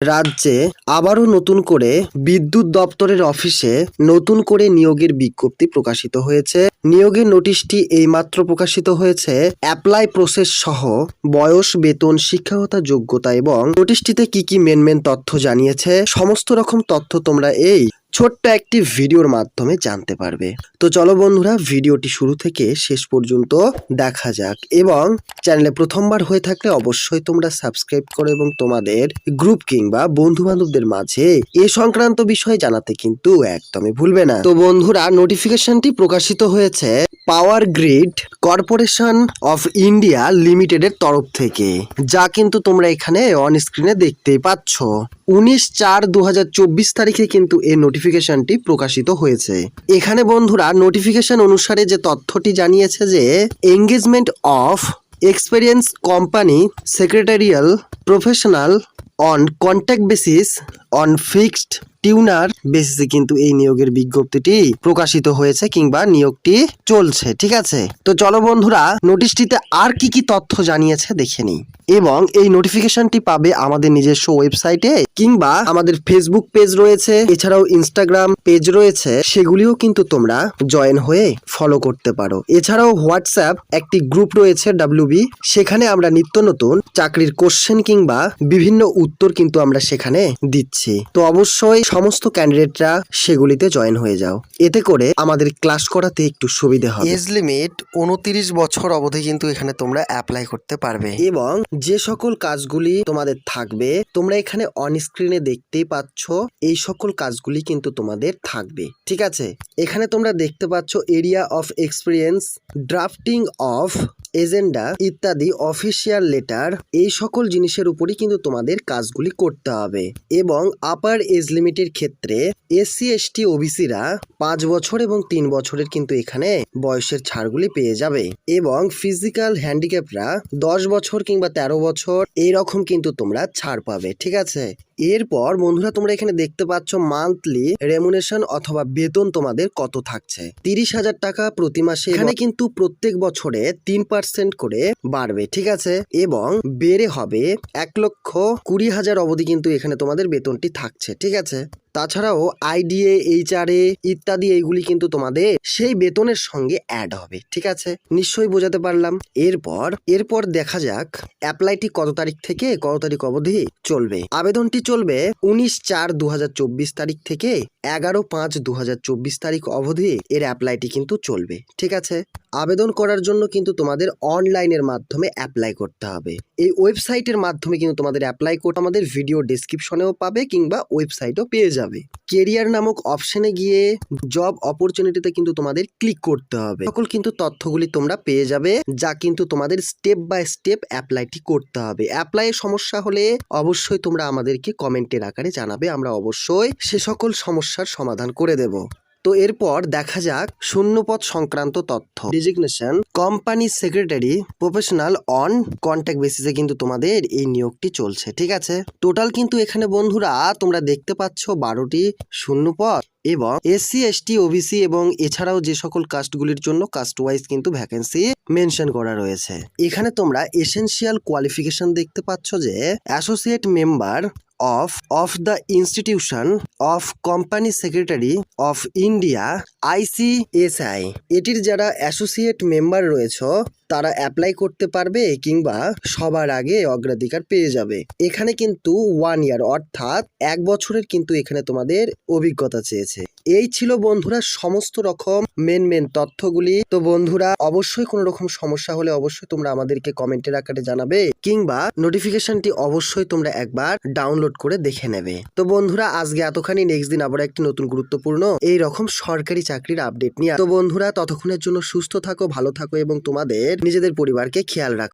রাজ্যে আবারও নতুন করে বিদ্যুৎ দপ্তরের অফিসে নতুন করে নিয়োগের বিজ্ঞপ্তি প্রকাশিত হয়েছে। নিয়োগের নোটিশটি এইমাত্র প্রকাশিত হয়েছে। অ্যাপ্লাই প্রসেস সহ বয়স, বেতন, শিক্ষাগতা যোগ্যতা এবং নোটিশটিতে কি কি মেন মেন তথ্য জানিয়েছে। সমস্ত রকম তথ্য তোমরা এই ছোট্ট একটি ভিডিওর মাধ্যমে জানতে পারবে। তো চলো বন্ধুরা, ভিডিওটি শুরু থেকে শেষ পর্যন্ত দেখা যাক এবং চ্যানেলে প্রথমবার হয়ে থাকলে অবশ্যই তোমরা সাবস্ক্রাইব করো এবং তোমাদের গ্রুপ কিংবা বন্ধু বান্ধবদের মাঝে এ সংক্রান্ত বিষয়ে জানাতে কিন্তু একদমই ভুলবে না। তো বন্ধুরা, নোটিফিকেশনটি প্রকাশিত হয়েছে power grid corporation of India লিমিটেডের তরফ থেকে, যা কিন্তু তোমরা এখানে অন স্ক্রিনে দেখতেই পাচ্ছ। উনিশ চার দু তারিখে কিন্তু এই নোটিফিকেশনটি প্রকাশিত হয়েছে। এখানে বন্ধুরা নোটিফিকেশন অনুসারে যে তথ্যটি জানিয়েছে যে engagement of experience company secretarial professional on contact basis on fixed tenure বেসিসে কিন্তু এই নিয়োগের বিজ্ঞপ্তিটি প্রকাশিত হয়েছে কিংবা নিয়োগটি চলছে, ঠিক আছে? তো চলো বন্ধুরা নোটিশটিতে আর কি কি তথ্য জানিয়েছে দেখে নিই। এবং এই নোটিফিকেশনটি পাবে আমাদের নিজস্ব ওয়েবসাইটে কিংবা আমাদের ফেসবুক পেজ রয়েছে, এছাড়াও ইনস্টাগ্রাম পেজ রয়েছে, সেগুলিও কিন্তু তোমরা জয়েন হয়ে ফলো করতে পারো। এছাড়াও হোয়াটসঅ্যাপ একটি গ্রুপ রয়েছে ডাব্লিউবি সেখানে আমরা নিত্য নতুন চাকরির কোশ্চেন কিংবা বিভিন্ন উত্তর কিন্তু আমরা সেখানে দিচ্ছি। তো অবশ্যই সমস্ত ক্যান্ডিডেটরা সেগুলিতে জয়েন হয়ে যাও। এতে করে আমাদের ক্লাস করাতে একটু সুবিধা হবে। এজ লিমিট উনত্রিশ বছর অবধি কিন্তু এখানে তোমরা অ্যাপ্লাই করতে পারবে। এবং যে সকল কাজগুলি তোমাদের থাকবে তোমরা এখানে অন স্ক্রিনে দেখতেই পাচ্ছ এই সকল কাজগুলি কিন্তু তোমাদের থাকবে। ঠিক আছে? এখানে তোমরা দেখতে পাচ্ছ area of experience drafting of agenda, ইত্যাদি অফিসিয়াল লেটার, এই সকল জিনিসের উপরই কিন্তু তোমাদের কাজগুলি করতে হবে। এবং আপার এজ লিমিটের ক্ষেত্রে এসসি এসটি ওবিসিরা পাঁচ বছর এবং তিন বছরের কিন্তু এখানে বয়সের ছাড়গুলি পেয়ে যাবে। এবং ফিজিক্যাল হ্যান্ডিক্যাপরা দশ বছর কিংবা তেরো বছর, এইরকম কিন্তু তোমরা ছাড় পাবে, ঠিক আছে? এরপর বন্ধুরা, তোমরা এখানে দেখতে পাচ্ছ মান্থলি রেমুনেশন অথবা বেতন তোমাদের কত থাকছে। তিরিশ হাজার টাকা প্রতি মাসে। এখানে কিন্তু প্রত্যেক বছরে তিন পার্সেন্ট করে বাড়বে, ঠিক আছে? এবং বেড়ে হবে এক লক্ষ কুড়ি হাজার অবধি কিন্তু এখানে তোমাদের বেতনটি থাকছে, ঠিক আছে? তাছাড়াও আইডিএ এইচআরএ ইত্যাদি এইগুলি কিন্তু তোমাদের সেই বেতনের সঙ্গে অ্যাড হবে, ঠিক আছে? নিশ্চয়ই বোঝাতে পারলাম। এরপর এরপর দেখা যাক অ্যাপ্লাইটি কত তারিখ থেকে, কত তারিখ অবধি চলবে। আবেদনটি চলবে উনিশ চার দু তারিখ থেকে এগারো পাঁচ দু তারিখ অবধি এর অ্যাপ্লাইটি কিন্তু চলবে, ঠিক আছে? আবেদন করার জন্য কিন্তু তোমাদের অনলাইনের মাধ্যমে অ্যাপ্লাই করতে হবে। এই ওয়েবসাইটের মাধ্যমে কিন্তু তোমাদের অ্যাপ্লাই করতে আমাদের ভিডিও ডেসক্রিপশনেও পাবে কিংবা ওয়েবসাইটও পেয়ে যাবে। কেরিয়ার নামক অপশনে গিয়ে জব অপরচুনিটিতে কিন্তু তোমাদের ক্লিক করতে হবে। সকল কিন্তু তথ্যগুলি তোমরা পেয়ে যাবে, যা কিন্তু তোমাদের স্টেপ বাই স্টেপ অ্যাপ্লাইটি করতে হবে। অ্যাপ্লাইয়ের সমস্যা হলে অবশ্যই তোমরা আমাদেরকে কমেন্টের আকারে জানাবে, আমরা অবশ্যই সে সকল সমস্যার সমাধান করে দেব। তো এরপর দেখা যাক শূন্যপদ সংক্রান্ত তথ্য। Designation company secretary professional on contact বেসিসে কিন্তু তোমাদের এই নিয়োগটি চলছে, ঠিক আছে? টোটাল কিন্তু এখানে বন্ধুরা তোমরা দেখতে পাচ্ছ বারোটি শূন্যপদ এবং এসসি এসটি ওবিসি এবং এছাড়াও যে সকল কাস্টগুলির জন্য কাস্ট ওয়াইজ কিন্তু ভ্যাকেন্সি মেনশন করা রয়েছে। এখানে তোমরা এসেনশিয়াল কোয়ালিফিকেশন দেখতে পাচ্ছ যে associate member of of the institution of company secretary of India ICSI এটির যারা অ্যাসোসিয়েট মেম্বার রয়েছে, তারা অ্যাপ্লাই করতে পারবে কিংবা সবার আগে অগ্রাধিকার পেয়ে যাবে। এখানে কিন্তু ওয়ান ইয়ার অর্থাৎ এক বছরের কিন্তু এখানে তোমাদের অভিজ্ঞতা চেয়েছে। এই ছিল বন্ধুরা সমস্ত রকম মেন মেন তথ্যগুলি। তো বন্ধুরা, অবশ্যই কোনো রকম সমস্যা হলে অবশ্যই তোমরা আমাদেরকে কমেন্টের আকারে জানাবে, কিংবা নোটিফিকেশনটি অবশ্যই তোমরা একবার ডাউনলোড করে দেখে নেবে। তো বন্ধুরা, আজকে এতখানি। নেক্সট দিন আবার একটি নতুন গুরুত্বপূর্ণ এই রকম সরকারি চাকরির আপডেট নিয়ে। তো বন্ধুরা, ততক্ষণের জন্য সুস্থ থাকো, ভালো থাকো এবং তোমাদের, নিজেদের পরিবারকে খেয়াল রাখো।